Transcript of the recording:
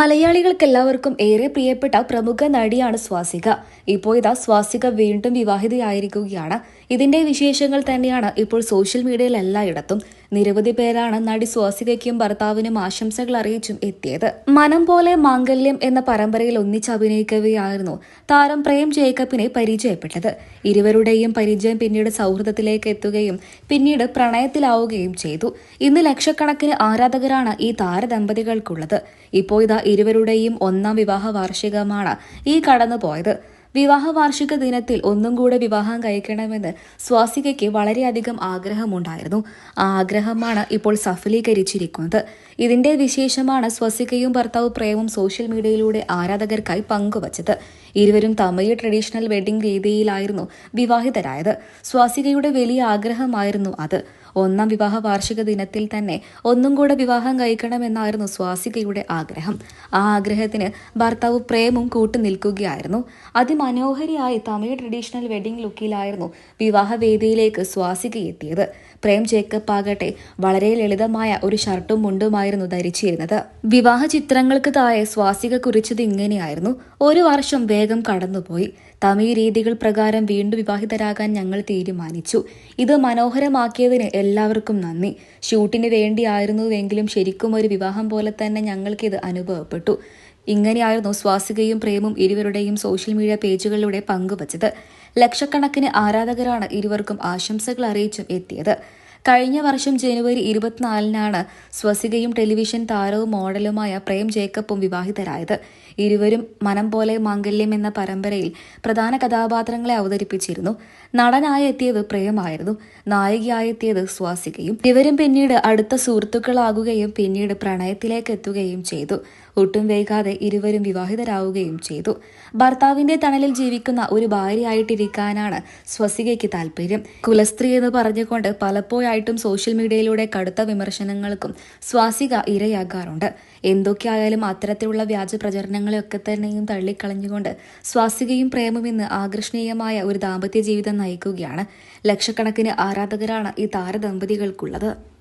മലയാളികൾക്ക് എല്ലാവർക്കും ഏറെ പ്രിയപ്പെട്ട പ്രമുഖ നടിയാണ് സ്വാസിക. ഇപ്പോൾ ഇതാ സ്വാസിക വീണ്ടും വിവാഹിതയായിരിക്കുകയാണ്. ഇതിന്റെ വിശേഷങ്ങൾ തന്നെയാണ് ഇപ്പോൾ സോഷ്യൽ മീഡിയയിൽ എല്ലായിടത്തും. നിരവധി പേരാണ് നടി സ്വാസികയ്ക്കും ഭർത്താവിനും ആശംസകൾ അറിയിച്ചും എത്തിയത്. മനം പോലെ മാംഗല്യം എന്ന പരമ്പരയിൽ ഒന്നിച്ച് അഭിനയിക്കവെയായിരുന്നു താരം പ്രേം ജേക്കബിനെ പരിചയപ്പെട്ടത്. ഇരുവരുടെയും പരിചയം പിന്നീട് സൗഹൃദത്തിലേക്ക് എത്തുകയും പിന്നീട് പ്രണയത്തിലാവുകയും ചെയ്തു. ഇന്ന് ലക്ഷക്കണക്കിന് ആരാധകരാണ് ഈ താരദമ്പതികൾക്കുള്ളത്. ഇപ്പോൾ ഇതാ ഇരുവരുടെയും ഒന്നാം വിവാഹ വാർഷികമാണ് ഈ കടന്നുപോയത്. വിവാഹ വാർഷിക ദിനത്തിൽ ഒന്നും കൂടെ വിവാഹം കഴിക്കണമെന്ന് സ്വാസികയ്ക്ക് വളരെയധികം ആഗ്രഹമുണ്ടായിരുന്നു. ആ ആഗ്രഹമാണ് ഇപ്പോൾ സഫലീകരിച്ചിരിക്കുന്നത്. ഇതിന്റെ വിശേഷമാണ് സ്വസികയും ഭർത്താവ് പ്രേമും സോഷ്യൽ മീഡിയയിലൂടെ ആരാധകർക്കായി പങ്കുവച്ചത്. ഇരുവരും തമിഴ് ട്രഡീഷണൽ വെഡിംഗ് രീതിയിലായിരുന്നു വിവാഹിതരായത്. സ്വാസികയുടെ വലിയ ആഗ്രഹമായിരുന്നു അത്. ഒന്നാം വിവാഹ വാർഷിക ദിനത്തിൽ തന്നെ ഒന്നും കൂടെ വിവാഹം കഴിക്കണമെന്നായിരുന്നു സ്വാസികയുടെ ആഗ്രഹം. ആ ആഗ്രഹത്തിന് ഭർത്താവ് പ്രേമും കൂട്ടുനിൽക്കുകയായിരുന്നു അതിമനോഹരിയായി തമിഴ് ട്രഡീഷണൽ വെഡിംഗ് ലുക്കിലായിരുന്നു വിവാഹവേദിയിലേക്ക് സ്വാസിക എത്തിയത്. പ്രേം ജേക്കബ് ആകട്ടെ വളരെ ലളിതമായ ഒരു ഷർട്ടും മുണ്ടുമായിരുന്നു ധരിച്ചിരുന്നത്. വിവാഹ ചിത്രങ്ങൾക്ക് താഴെ സ്വാസിക കുറിച്ചത് ഇങ്ങനെയായിരുന്നു. ഒരു വർഷം വേഗം കടന്നുപോയി. തമിഴ് രീതികൾ പ്രകാരം വീണ്ടും വിവാഹിതരാകാൻ ഞങ്ങൾ തീരുമാനിച്ചു. ഇത് മനോഹരമാക്കിയതിന് എല്ലാവർക്കും നന്ദി. ഷൂട്ടിന് വേണ്ടിയായിരുന്നുവെങ്കിലും ശരിക്കും ഒരു വിവാഹം പോലെ തന്നെ ഞങ്ങൾക്കിത് അനുഭവപ്പെട്ടു. ഇങ്ങനെയായിരുന്നു സ്വാസികയും പ്രേമും ഇരുവരുടെയും സോഷ്യൽ മീഡിയ പേജുകളിലൂടെ പങ്കുവച്ചത്. ലക്ഷക്കണക്കിന് ആരാധകരാണ് ഇരുവർക്കും ആശംസകൾ അറിയിച്ചും എത്തിയത്. കഴിഞ്ഞ വർഷം ജനുവരി ഇരുപത്തിനാലിനാണ് സ്വസികയും ടെലിവിഷൻ താരവും മോഡലുമായ പ്രേം ജേക്കബും വിവാഹിതരായത്. ഇരുവരും മനം പോലെ മാംഗല്യം എന്ന പരമ്പരയിൽ പ്രധാന കഥാപാത്രങ്ങളെ അവതരിപ്പിച്ചിരുന്നു. നടനായി എത്തിയത് പ്രേമായിരുന്നു. നായികയായി എത്തിയത് സ്വാസികയും. ഇവരും പിന്നീട് അടുത്ത സുഹൃത്തുക്കളാകുകയും പിന്നീട് പ്രണയത്തിലേക്ക് എത്തുകയും ചെയ്തു. ഒട്ടും വൈകാതെ ഇരുവരും വിവാഹിതരാവുകയും ചെയ്തു. ഭർത്താവിന്റെ തണലിൽ ജീവിക്കുന്ന ഒരു ഭാര്യയായിട്ടിരിക്കാനാണ് സ്വസികയ്ക്ക് താല്പര്യം. കുലസ്ത്രീ എന്ന് പറഞ്ഞുകൊണ്ട് പലപ്പോഴായിട്ടും സോഷ്യൽ മീഡിയയിലൂടെ കടുത്ത വിമർശനങ്ങൾക്കും സ്വാസിക ഇരയാകാറുണ്ട്. എന്തൊക്കെയായാലും അത്തരത്തിലുള്ള വ്യാജ പ്രചരണങ്ങളെയൊക്കെ തന്നെയും തള്ളിക്കളഞ്ഞുകൊണ്ട് സ്വാസികയും പ്രേമം ഇന്ന് ആകർഷണീയമായ ഒരു ദാമ്പത്യ ജീവിതം നയിക്കുകയാണ്. ലക്ഷക്കണക്കിന് ആരാധകരാണ് ഈ താരദമ്പതികൾക്കുള്ളത്.